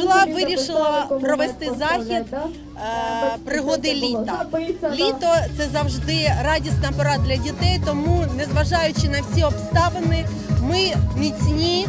Бджола вирішила провести захід е, пригоди літа. Літо це завжди радісна пора для дітей, тому незважаючи на всі обставини, ми міцні.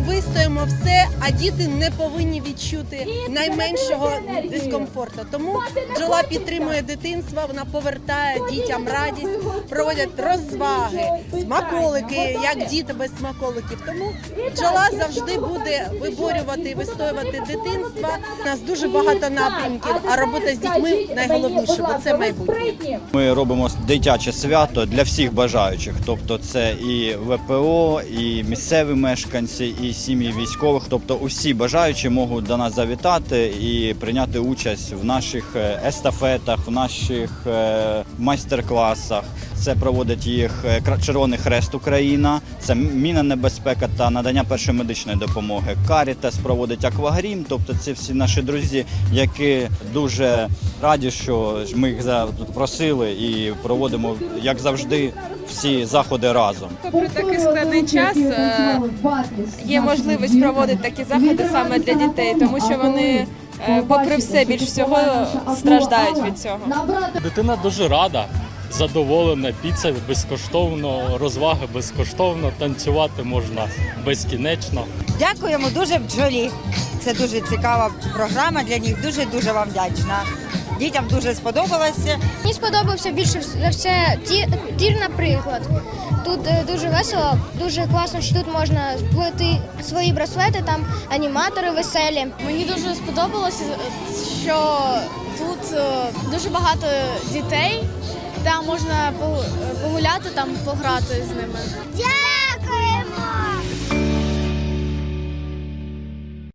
Ми вистоїмо все, а діти не повинні відчути найменшого дискомфорту. Тому бджола підтримує дитинство, вона повертає дітям радість, проводять розваги, смаколики, як діти без смаколиків. Тому бджола завжди буде виборювати і вистоювати дитинство. У нас дуже багато напрямків, а робота з дітьми найголовніше, бо це майбутнє. Ми робимо дитяче свято для всіх бажаючих. Тобто, це і ВПО, і місцеві мешканці, і сім'ї військових. Тобто, усі бажаючі можуть до нас завітати і прийняти участь в наших е, естафетах, в наших е, майстер-класах. Це проводить їх е, Червоний Хрест Україна, це міна небезпека та надання першої медичної допомоги. Карітас проводить аквагрім. Тобто, це всі наші друзі, які дуже раді, що ж ми їх запросили і проводимо, як завжди, всі заходи разом. Попри такий складний час е, є можливість проводити такі заходи саме для дітей, тому що вони, е, попри все, більш всього страждають від цього. Дитина дуже рада, задоволена, піца безкоштовно, розваги безкоштовно, танцювати можна безкінечно. Дякуємо дуже бджолі. Це дуже цікава програма для них. Дуже дуже вам вдячна. Дітям дуже сподобалося. Мені сподобався більше за все ті- тір, наприклад. Тут е, дуже весело, дуже класно, що тут можна плити свої браслети, там аніматори веселі. Мені дуже сподобалося, що тут е, дуже багато дітей, там можна погуляти, там пограти з ними.